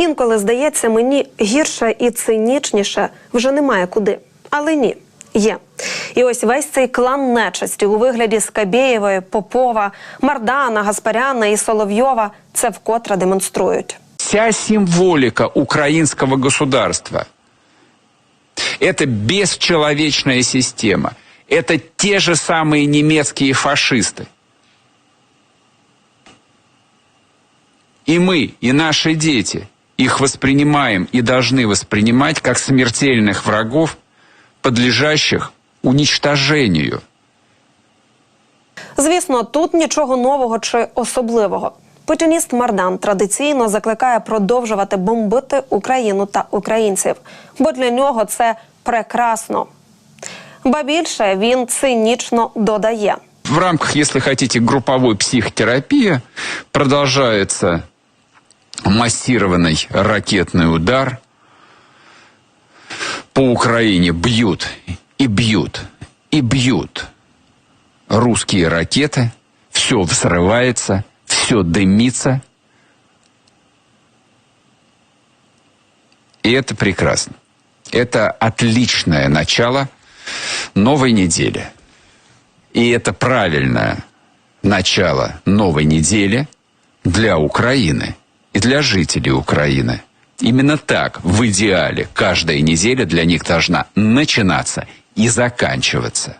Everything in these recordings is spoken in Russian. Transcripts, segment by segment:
Інколи здається мені гірше і цинічніше вже немає куди. Але ні, є. І ось весь цей клан нечисті у вигляді Скабєєвої, Попова, Мардана, Гаспаряна і Соловйова це вкотре демонструють. Вся символика украинского государства – это бесчеловечная система. Это те же самые немецкие фашисты. И мы, и наши дети их воспринимаем и должны воспринимать как смертельных врагов, подлежащих уничтожению. Звісно, тут нічого нового чи особливого. Путініст Мардан традиційно закликає продовжувати бомбити Україну та українців, бо для нього це прекрасно. Ба більше він цинічно додає. В рамках, если хотите, групповой психотерапии продолжается массированный ракетный удар по Украине. Бьют и бьют и бьют русские ракеты. Все взрывается, все дымится. И это прекрасно. Это отличное начало новой недели. И это правильное начало новой недели для Украины и для жителей Украины. Именно так, в идеале, каждая неделя для них должна начинаться и заканчиваться.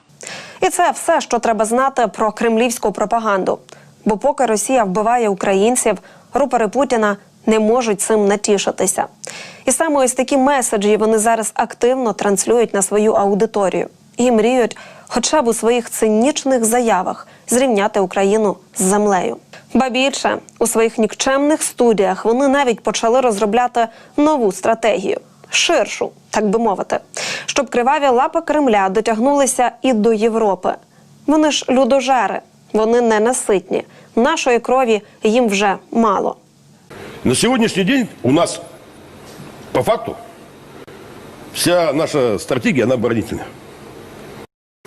І це все, що треба знати про кремлівську пропаганду. Бо поки Росія вбиває українців, рупори Путіна не можуть цим натішитися. І саме ось такі меседжі вони зараз активно транслюють на свою аудиторію і мріють, хоча б у своїх цинічних заявах зрівняти Україну з землею. Ба більше у своїх нікчемних студіях вони навіть почали розробляти нову стратегію ширшу, так би мовити, щоб криваві лапи Кремля дотягнулися і до Європи. Вони ж людожери, вони ненаситні. Нашої крові їм вже мало. На сегодняшний день у нас, по факту, вся наша стратегия, она оборонительная.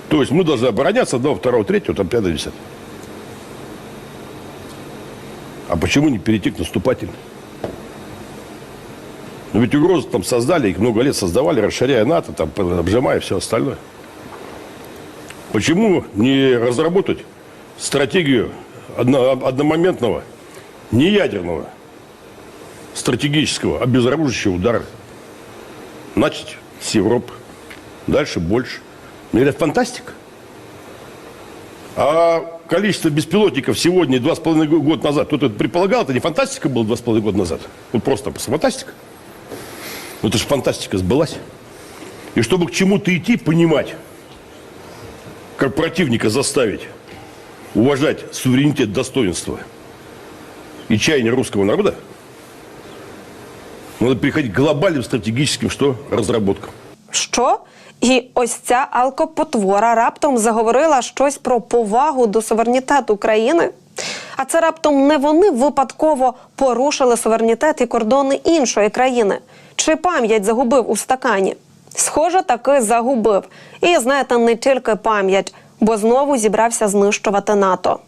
То есть мы должны обороняться одного, второго, третьего, там, пятого, десятого. А почему не перейти к наступательной? Но ведь угрозы там создали, их много лет создавали, расширяя НАТО, там, обжимая все остальное. Почему не разработать стратегию одно- одномоментного, неядерного, стратегического, обезоруживающего удара? Начать с Европы, дальше больше. Ну, это фантастика. А количество беспилотников сегодня и два с половиной года назад, кто-то это предполагал, это не фантастика была два с половиной года назад. Ну, просто фантастика. Ну, это же фантастика сбылась. И чтобы к чему-то идти, понимать, как противника заставить уважать суверенитет, достоинство и чаяние русского народа, надо переходить к глобальным стратегическим что? разработкам. Що? І ось ця алкопотвора раптом заговорила щось про повагу до суверенітету країни. А це раптом не вони випадково порушили суверенітет і кордони іншої країни. Чи пам'ять загубив у стакані? Схоже, таки загубив. І знаєте, не тільки пам'ять, бо знову зібрався знищувати НАТО.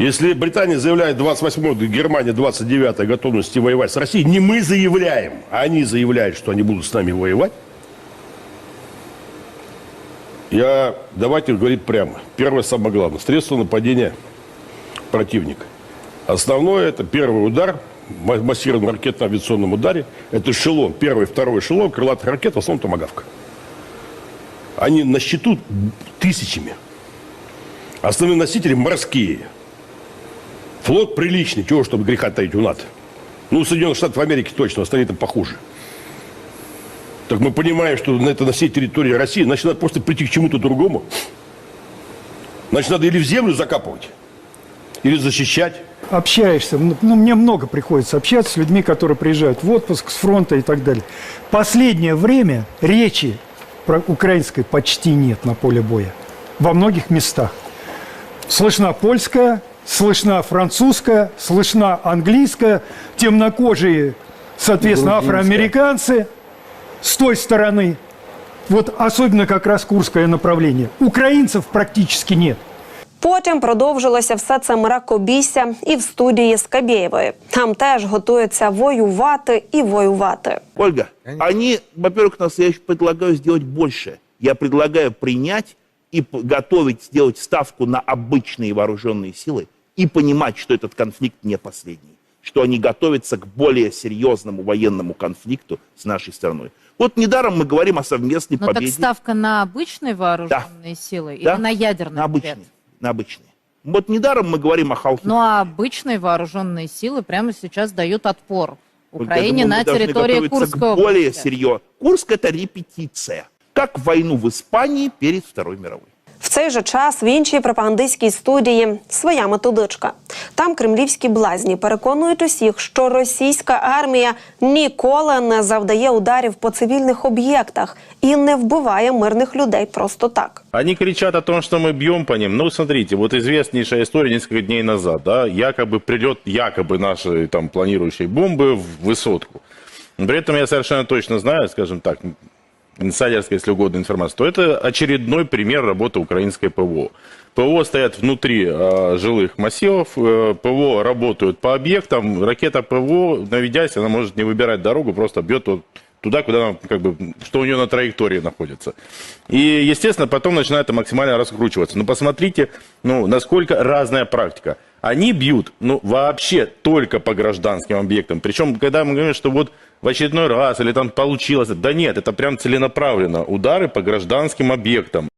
Если Британия заявляет 28 Германия 29 готовности воевать с Россией, не мы заявляем, а они заявляют, что они будут с нами воевать. Я, давайте говорить прямо. Первое, самое главное, средство нападения противника. Основное, это первый удар, ма- массированном ракетно-авиационном ударе. Это эшелон, первый, второй эшелон крылатых ракет, в основном томагавка. Они на счету тысячами. Основные носители морские. Флот приличный, чего, чтобы греха таить у НАТО. Ну, Соединенных Штатов Америки точно, остальные там похуже. Так мы понимаем, что на это на всей территории России, значит, надо просто прийти к чему-то другому. Значит, надо или в землю закапывать, или защищать. общаешься, ну, ну, мне много приходится общаться с людьми, которые приезжают в отпуск с фронта и так далее. Последнее время речи про украинской почти нет на поле боя. Во многих местах. Слышна польская, слышна французская, слышна английская, темнокожие, соответственно, афроамериканцы с той стороны. Вот особенно как раз курское направление. Украинцев практически нет. Потім продовжилося все це мракобісся і в студії Скабєєвої. Там теж готуються воювати і воювати. Ольга, они, во-первых, нас я предлагаю сделать больше. Я предлагаю принять и п- готовить, сделать ставку на обычные вооруженные силы и понимать, что этот конфликт не последний, что они готовятся к более серьезному военному конфликту с нашей страной. Вот недаром мы говорим о совместной Но Ну, так победе. ставка на обычные вооруженные силы Да. или на ядерный на обычные, на обычные. Вот недаром мы говорим о Халхе. Ну а обычные вооруженные силы прямо сейчас дают отпор Вот Украине думаю, на территории готовиться Курской к более серьезно. Курск это репетиция. Как войну в Испании перед Второй мировой. В цей же час в іншій пропагандистській студії своя методичка. Там кремлівські блазні переконують усіх, що російська армія ніколи не завдає ударів по цивільних об'єктах і не вбиває мирних людей просто так. Они кричат о том, что мы бьем по ним. Ну, смотрите, вот известнейшая история несколько дней назад, да, якобы прилет, якобы нашей там планирующей бомбы в высотку. При этом я совершенно точно знаю, скажем так, инсайдерская, если угодно, информация, то это очередной пример работы украинской ПВО. ПВО стоят внутри э, жилых массивов, э, ПВО работают по объектам, ракета ПВО, наведясь, она может не выбирать дорогу, просто бьет вот туда, куда она, как бы, что у нее на траектории находится. И, естественно, потом начинает максимально раскручиваться. Но посмотрите, ну, насколько разная практика. Они бьют, ну, вообще только по гражданским объектам. Причем, когда мы говорим, что вот в очередной раз или там получилось, да нет, это прям целенаправленно удары по гражданским объектам.